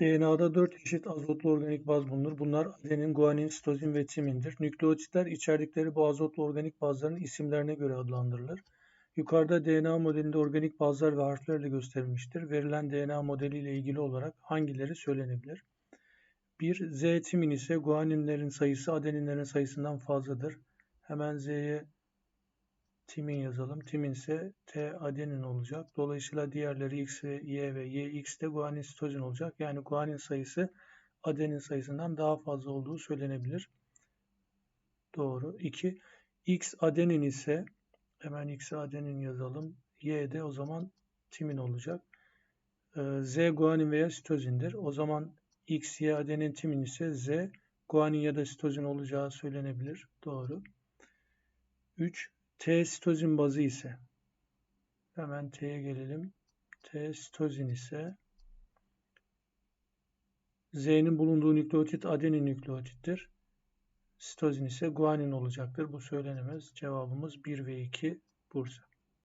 DNA'da 4 eşit azotlu organik baz bulunur. Bunlar adenin, guanin, sitozin ve timindir. Nükleotitler içerdikleri bu azotlu organik bazların isimlerine göre adlandırılır. Yukarıda DNA modelinde organik bazlar ve harflerle gösterilmiştir. Verilen DNA modeliyle ilgili olarak hangileri söylenebilir? 1. Z timin ise guaninlerin sayısı adeninlerin sayısından fazladır. Hemen Z'ye timin yazalım. Timin ise T adenin olacak. Dolayısıyla diğerleri X Y ve Y X de guanin sitozin olacak. Yani guanin sayısı adenin sayısından daha fazla olduğu söylenebilir. Doğru. 2. X adenin ise hemen X adenin yazalım. Y de o zaman timin olacak. Ee, Z guanin veya sitozindir. O zaman X, Y adenin timin ise Z guanin ya da sitozin olacağı söylenebilir. Doğru. 3. T sitozin bazı ise hemen T'ye gelelim. T sitozin ise Z'nin bulunduğu nükleotit adenin nükleotittir. Sitozin ise guanin olacaktır. Bu söylenemez. Cevabımız 1 ve 2 Bursa.